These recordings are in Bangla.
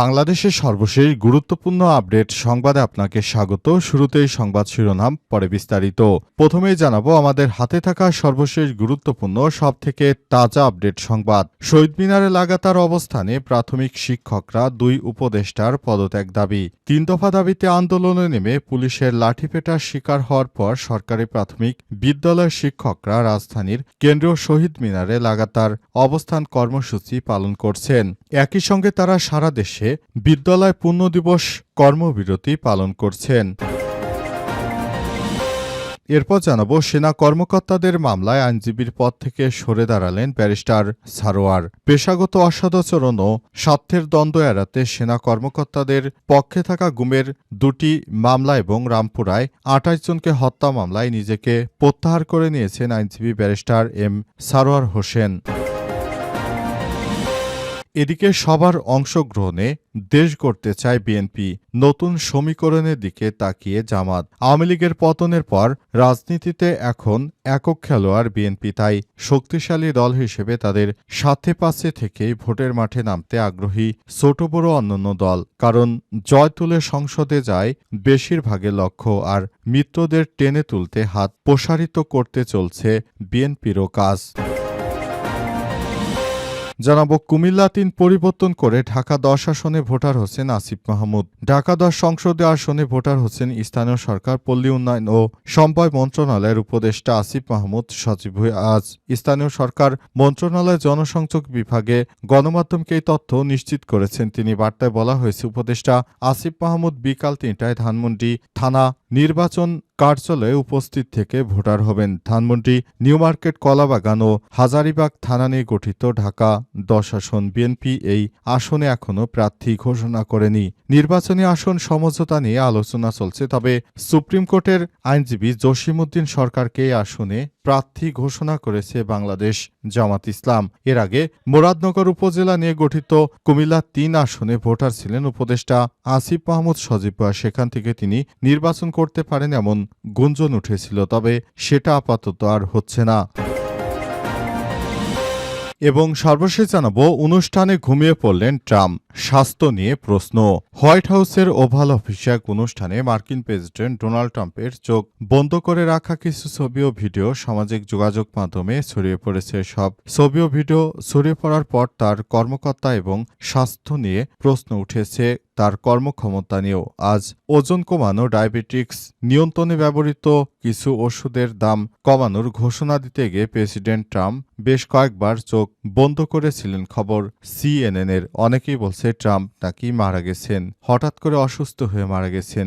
বাংলাদেশের সর্বশেষ গুরুত্বপূর্ণ আপডেট সংবাদে আপনাকে স্বাগত। শুরুতেই সংবাদ শিরোনাম, পরে বিস্তারিত। প্রথমেই জানাব, আমাদের হাতে থাকা সর্বশেষ গুরুত্বপূর্ণ সব থেকে তাজা আপডেট সংবাদ। শহীদ মিনারে লাগাতার অবস্থানে প্রাথমিক শিক্ষকরা, দুই উপদেষ্টার পদত্যাগ দাবি। তিন দফা দাবিতে আন্দোলনে নেমে পুলিশের লাঠিপেটার শিকার হওয়ার পর সরকারি প্রাথমিক বিদ্যালয় শিক্ষকরা রাজধানীর কেন্দ্রীয় শহীদ মিনারে লাগাতার অবস্থান কর্মসূচি পালন করছেন। একই সঙ্গে তারা সারা দেশে বিদ্যালয় পূর্ণ দিবস কর্মবিরতি পালন করছেন। এরপর জানাব, সেনা কর্মকর্তাদের মামলায় আইনজীবীর পদ থেকে সরে দাঁড়ালেন ব্যারিস্টার সারোয়ার। পেশাগত অসদাচরণ ও স্বার্থের দ্বন্দ্ব এড়াতে সেনা কর্মকর্তাদের পক্ষে থাকা গুমের দুটি মামলা এবং রামপুরায় আঠাশ জনকে হত্যা মামলায় নিজেকে প্রত্যাহার করে নিয়েছেন আইনজীবী ব্যারিস্টার এম সারোয়ার হোসেন। এদিকে সবার অংশগ্রহণে দেশ গড়তে চায় বিএনপি। নতুন সমীকরণের দিকে তাকিয়ে জামাত। আওয়ামী লীগের পতনের পর রাজনীতিতে এখন একক খেলোয়াড় বিএনপি, তাই শক্তিশালী দল হিসেবে তাদের সাথে পাশে থেকেই ভোটের মাঠে নামতে আগ্রহী ছোট, বড়, অন্যান্য দল। কারণ জয় তুলে সংসদে যায় বেশিরভাগের লক্ষ্য আর মিত্রদের টেনে তুলতে হাত প্রসারিত করতে চলছে বিএনপিরও কাজ। জানাব, কুমিল্লা তিন পরিবর্তন করে ঢাকা দশ আসনে ভোটার হোসেন আসিফ মাহমুদ। ঢাকা দশ সংসদীয় আসনে ভোটার হোসেন স্থানীয় সরকার, পল্লী উন্নয়ন ও সম্পদ মন্ত্রণালয়ের উপদেষ্টা আসিফ মাহমুদ সচিব হয়ে আজ স্থানীয় সরকার, মন্ত্রণালয় জনসংযোগ বিভাগে গণমাধ্যমকে এই তথ্য নিশ্চিত করেছেন। তিনি বার্তায় বলা হয়েছে, উপদেষ্টা আসিফ মাহমুদ বিকাল তিনটায় ধানমন্ডি থানা নির্বাচন কার্যালয়ে উপস্থিত থেকে ভোটার হবেন ধানমন্ডি নিউ মার্কেট কলাবাগান ও হাজারিবাগ থানা নিয়ে গঠিত ঢাকা দশ আসন বিএনপি এই আসনে এখনও প্রার্থী ঘোষণা করেনি। নির্বাচনী আসন সমঝোতা নিয়ে আলোচনা চলছে, তবে সুপ্রিম কোর্টের আইনজীবী জসিমউদ্দিন সরকারকে এই আসনে প্রার্থী ঘোষণা করেছে বাংলাদেশ জামাত ইসলাম। এর আগে মোরাদনগর উপজেলা নিয়ে গঠিত কুমিল্লা তিন আসনে ভোটার ছিলেন উপদেষ্টা আসিফ মাহমুদ সজীব। সেখান থেকে তিনি নির্বাচন করতে পারেন এমন গুঞ্জন উঠেছিল, তবে সেটা আপাতত আর হচ্ছে না। এবং সর্বশেষ জানাব, অনুষ্ঠানে ঘুমিয়ে পড়লেন ট্রাম্প। স্বাস্থ্য নিয়ে প্রশ্ন। হোয়াইট হাউসের ওভাল অফিসে এক অনুষ্ঠানে মার্কিন প্রেসিডেন্ট ডোনাল্ড ট্রাম্পের চোখ বন্ধ করে রাখা কিছু ছবি ও ভিডিও সামাজিক যোগাযোগ মাধ্যমে ছড়িয়ে পড়েছে সব। ছবি ও ভিডিও ছড়িয়ে পড়ার পর তার কর্মকর্তা এবং স্বাস্থ্য নিয়ে প্রশ্ন উঠেছে। তার কর্মক্ষমতা নিয়েও। আজ ওজন কমানো, ডায়াবেটিক্স নিয়ন্ত্রণে ব্যবহৃত কিছু ওষুধের দাম কমানোর ঘোষণা দিতে গিয়ে প্রেসিডেন্ট ট্রাম্প বেশ কয়েকবার চোখ বন্ধ করেছিলেন খবর সিএনএনের। অনেকেই বলছে ট্রাম্প নাকি মারা গেছেন। হঠাৎ করে অসুস্থ হয়ে মারা গেছেন।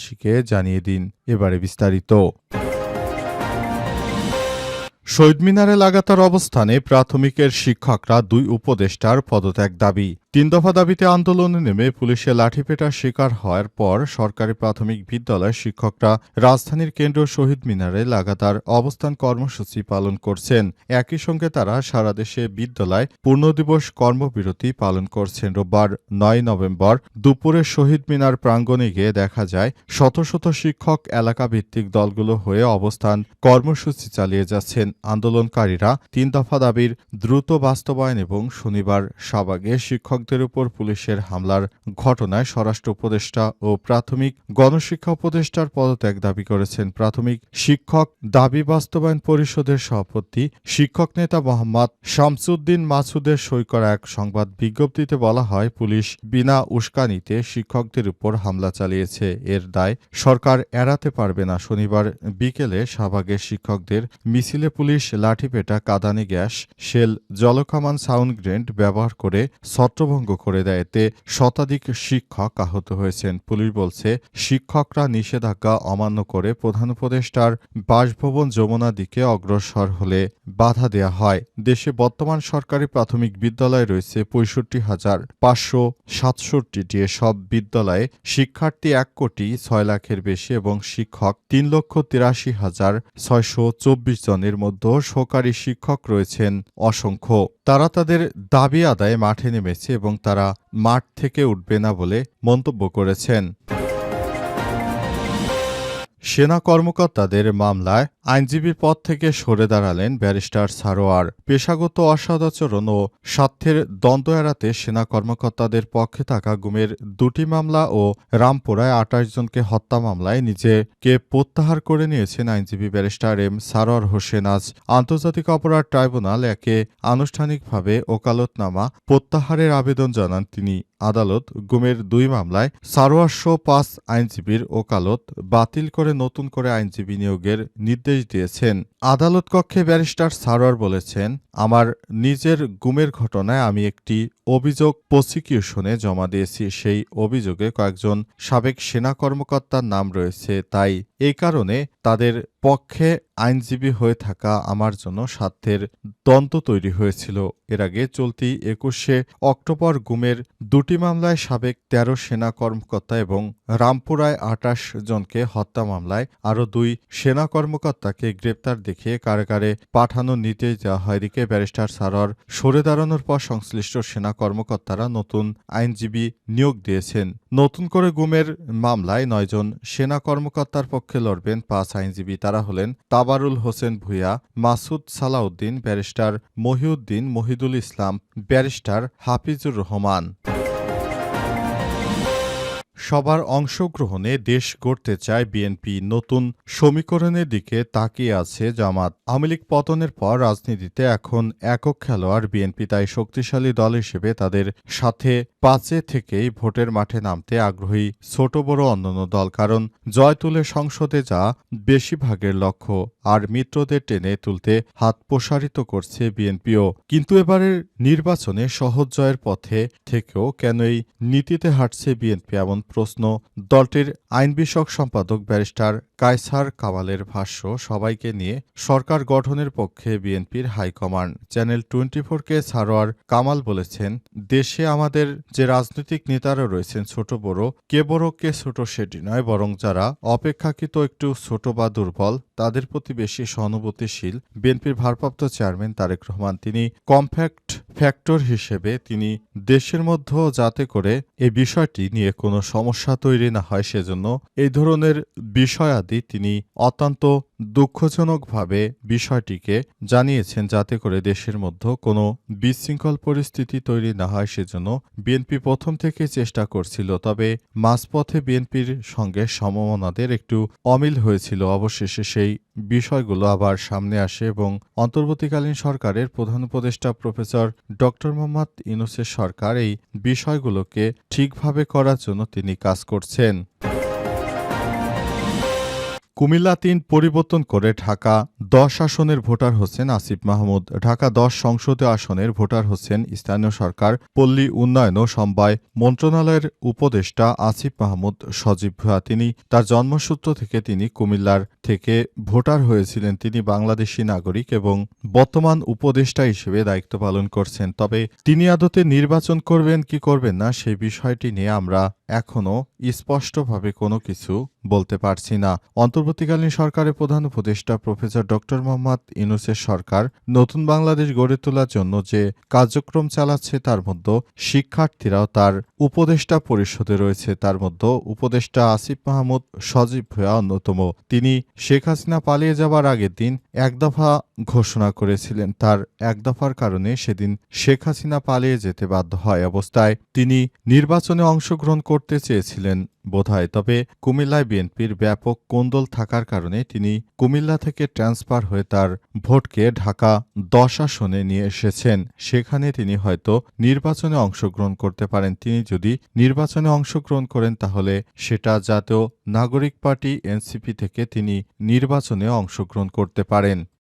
বিশ্ববাসীকে জানিয়ে দিন। এবারে বিস্তারিত। শহীদ মিনারে লাগাতার অবস্থানে প্রাথমিকের শিক্ষকরা দুই উপদেষ্টার পদত্যাগ দাবি। তিন দফা দাবিতে আন্দোলনে নেমে পুলিশের লাঠিপেটার শিকার হওয়ার পর সরকারি প্রাথমিক বিদ্যালয়ের শিক্ষকরা রাজধানীর কেন্দ্র শহীদ মিনারে লাগাতার অবস্থান কর্মসূচি পালন করছেন। একই সঙ্গে তারা সারা দেশে বিদ্যালয় পূর্ণদিবস কর্মবিরতি পালন করছেন। রোববার নয় নভেম্বর দুপুরে শহীদ মিনার প্রাঙ্গণে গিয়ে দেখা যায়, শত শত শিক্ষক এলাকা ভিত্তিক দলগুলো হয়ে অবস্থান কর্মসূচি চালিয়ে যাচ্ছেন। আন্দোলনকারীরা তিন দফা দাবির দ্রুত বাস্তবায়ন এবং শনিবার শাহবাগে শিক্ষকদের উপর পুলিশের হামলার ঘটনায় স্বরাষ্ট্র উপদেষ্টা ও প্রাথমিক গণশিক্ষা উপদেষ্টার পদত্যাগ দাবি করেছেন প্রাথমিক শিক্ষক দাবি বাস্তবায়ন পরিষদের সভাপতি শিক্ষক নেতা মোহাম্মদ শামসুদ্দিন মাসুদের সই করা এক সংবাদ বিজ্ঞপ্তিতে বলা হয়, পুলিশ বিনা উস্কানিতে শিক্ষকদের উপর হামলা চালিয়েছে। এর দায় সরকার এড়াতে পারবে না। শনিবার বিকেলে শাহবাগের শিক্ষকদের মিছিলে পুলিশ লাঠিপেটা, কাদানি গ্যাস, শেল, জলকামান সাউন্ড গ্রেন্ড ব্যবহার করে ছত্রভঙ্গ ছত্রভঙ্গ করে দেয় এতে শতাধিক শিক্ষক আহত হয়েছেন। পুলিশ বলছে, শিক্ষকরা নিষেধাজ্ঞা অমান্য করে প্রধান উপদেষ্টার বাসভবন যমুনা দিকে অগ্রসর হলে বাধা দেয়া হয়। দেশে বর্তমান সরকারি প্রাথমিক বিদ্যালয় রয়েছে পঁয়ষট্টি হাজার পাঁচশো সাতষট্টিটি। এসব বিদ্যালয়ে শিক্ষার্থী এক কোটি ছয় লাখের বেশি এবং শিক্ষক তিন লক্ষ তিরাশি হাজার ছয়শো চব্বিশ জনের মধ্যে সহকারী শিক্ষক রয়েছেন অসংখ্য। তারা তাদের দাবি আদায়ে মাঠে নেমেছে এবং তারা মাঠ থেকে উঠবে না বলে মন্তব্য করেছেন। সেনা কর্মকর্তাদের মামলায় আইনজীবীর পদ থেকে সরে দাঁড়ালেন ব্যারিস্টার সারোয়ার। পেশাগত অসদাচরণ ও স্বার্থের দ্বন্দ্ব এড়াতে সেনা কর্মকর্তাদের পক্ষে থাকা গুমের দুটি মামলা ও রামপুরায় আঠাশ জনকে হত্যা মামলায় নিজেকে প্রত্যাহার করে নিয়েছেন আইনজীবী ব্যারিস্টার এম সারোয়ার হোসেন। আজ আন্তর্জাতিক অপরাধ ট্রাইব্যুনাল একে আনুষ্ঠানিকভাবে ওকালতনামা প্রত্যাহারের আবেদন জানান তিনি। আদালত গুমের দুই মামলায় সারোয়ারশো পাঁচ আইনজীবীর ওকালত বাতিল করে নতুন করে আইনজীবী নিয়োগের নির্দেশ দিয়েছেন। আদালত কক্ষে ব্যারিস্টার সারোয়ার বলেছেন, আমার নিজের গুমের ঘটনায় আমি একটি অভিযোগ প্রসিকিউশনে জমা দিয়েছি। সেই অভিযোগে কয়েকজন সাবেক সেনা কর্মকর্তার নাম রয়েছে, তাই এই কারণে তাদের পক্ষে আইনজীবী হয়ে থাকা আমার জন্য স্বার্থের দ্বন্দ্ব তৈরি হয়েছিল। এর আগে চলতি একুশে অক্টোবর গুমের দুটি মামলায় সাবেক তেরো সেনা কর্মকর্তা এবং রামপুরায় আটাশ জনকে হত্যা মামলায় আরও দুই সেনা কর্মকর্তাকে গ্রেপ্তার দেখিয়ে কারাগারে পাঠানোর নির্দেশ দেওয়া হয়। এদিকে ব্যারিস্টার সারর সরে দাঁড়ানোর পর সংশ্লিষ্ট সেনা কর্মকর্তারা নতুন আইনজীবী নিয়োগ দিয়েছেন। নতুন করে গুমের মামলায় নয়জন সেনা কর্মকর্তার পক্ষে লড়বেন পাঁচ আইনজীবী। তারা হলেন তাবারুল হোসেন ভুইয়া, মাসুদ সালাউদ্দিন ব্যারিস্টার, মহিউদ্দিন মহিদুল ইসলাম ব্যারিস্টার, হাফিজুর রহমান। সবার অংশগ্রহণে দেশ গড়তে চায় বিএনপি। নতুন সমীকরণের দিকে তাকিয়ে আছে জামাত। আওয়ামী লীগ পতনের পর রাজনীতিতে এখন একক খেলোয়াড়। বিএনপি তাই শক্তিশালী দল হিসেবে তাদের সাথে পাঁচে থেকেই ভোটের মাঠে নামতে আগ্রহী ছোট বড় অন্যান্য দল, কারণ জয় তুলে সংসদে যা বেশিরভাগের লক্ষ্য আর মিত্রদের টেনে তুলতে হাত প্রসারিত করছে বিএনপিও। কিন্তু এবারের নির্বাচনে সহজ জয়ের পথে থেকেও কেন এই নীতিতে হাঁটছে বিএনপি এমন প্রশ্ন? দলটির আইন বিষয়ক সম্পাদক ব্যারিস্টার কায়সার কামালের ভাষ্য, সবাইকে নিয়ে সরকার গঠনের পক্ষে বিএনপির হাইকমান্ড। চ্যানেল টোয়েন্টি ফোরকে সারোয়ার কামাল বলেছেন, দেশে আমাদের যে রাজনৈতিক নেতারা রয়েছেন ছোট বড়, কে বড়, কে ছোট সেটি নয়, বরং যারা অপেক্ষাকৃত একটু ছোট বা দুর্বল, তাদের প্রতি বেশি সহানুভূতিশীল বিএনপির ভারপ্রাপ্ত চেয়ারম্যান তারেক রহমান। তিনি কমফ্যাক্ট ফ্যাক্টর হিসেবে তিনি দেশের মধ্যেও যাতে করে এই বিষয়টি নিয়ে কোনো সমস্যা তৈরি না হয়, সেজন্য এই ধরনের বিষয়াদি তিনি অত্যন্ত দুঃখজনকভাবে বিষয়টিকে জানিয়েছেন যাতে করে দেশের মধ্যে কোনো বিশৃঙ্খল পরিস্থিতি তৈরি না হয় সেজন্য বিএনপি প্রথম থেকে চেষ্টা করছিল, তবে মাঝপথে বিএনপির সঙ্গে সমমনাদের একটু অমিল হয়েছিল। অবশেষে সেই বিষয়গুলো আবার সামনে আসে এবং অন্তর্বর্তীকালীন সরকারের প্রধান উপদেষ্টা প্রফেসর ড. মোহাম্মদ ইউনুসের সরকার এই বিষয়গুলোকে ঠিকভাবে করার জন্য তিনি কাজ করছেন। কুমিল্লা তিন পরিবর্তন করে ঢাকা দশ আসনের ভোটার হচ্ছেন আসিফ মাহমুদ। ঢাকা দশ সংসদীয় আসনের ভোটার হচ্ছেন স্থানীয় সরকার, পল্লী উন্নয়ন ও সমবায় মন্ত্রণালয়ের উপদেষ্টা আসিফ মাহমুদ সজীব ভুয়া তিনি তার জন্মসূত্র থেকে তিনি কুমিল্লার থেকে ভোটার হয়েছিলেন। তিনি বাংলাদেশি নাগরিক এবং বর্তমান উপদেষ্টা হিসেবে দায়িত্ব পালন করছেন। তবে তিনি আদতে নির্বাচন করবেন কি করবেন না সেই বিষয়টি নিয়ে আমরা এখনও স্পষ্টভাবে কোনো কিছু বলতে পারছি না। অন্তর্বর্তীকালীন সরকারের প্রধান উপদেষ্টা প্রফেসর ড. মোহাম্মদ ইউনুসের সরকার নতুন বাংলাদেশ গড়ে তোলার জন্য যে কার্যক্রম চালাচ্ছে তার মধ্যে শিক্ষার্থীরাও তার উপদেষ্টা পরিষদে রয়েছে। তার মধ্যে উপদেষ্টা আসিফ মাহমুদ, সজীব ভূয়া অন্যতম। তিনি শেখ হাসিনা পালিয়ে যাবার আগের দিন এক দফা ঘোষণা করেছিলেন। তার এক দফার কারণে সেদিন শেখ হাসিনা পালিয়ে যেতে বাধ্য হয় অবস্থায়। তিনি নির্বাচনে অংশগ্রহণ করতে চেয়েছিলেন বোধহয়, তবে কুমিল্লায় বিএনপির ব্যাপক কোন্দল থাকার কারণে তিনি কুমিল্লা থেকে ট্রান্সফার হয়ে তার ভোটকে ঢাকা দশ আসনে নিয়ে এসেছেন। সেখানে তিনি হয়তো নির্বাচনে অংশগ্রহণ করতে পারেন। তিনি যদি নির্বাচনে অংশগ্রহণ করেন, তাহলে সেটা জাতীয় নাগরিক পার্টি এনসিপি থেকে তিনি নির্বাচনে অংশগ্রহণ করতে পারেন।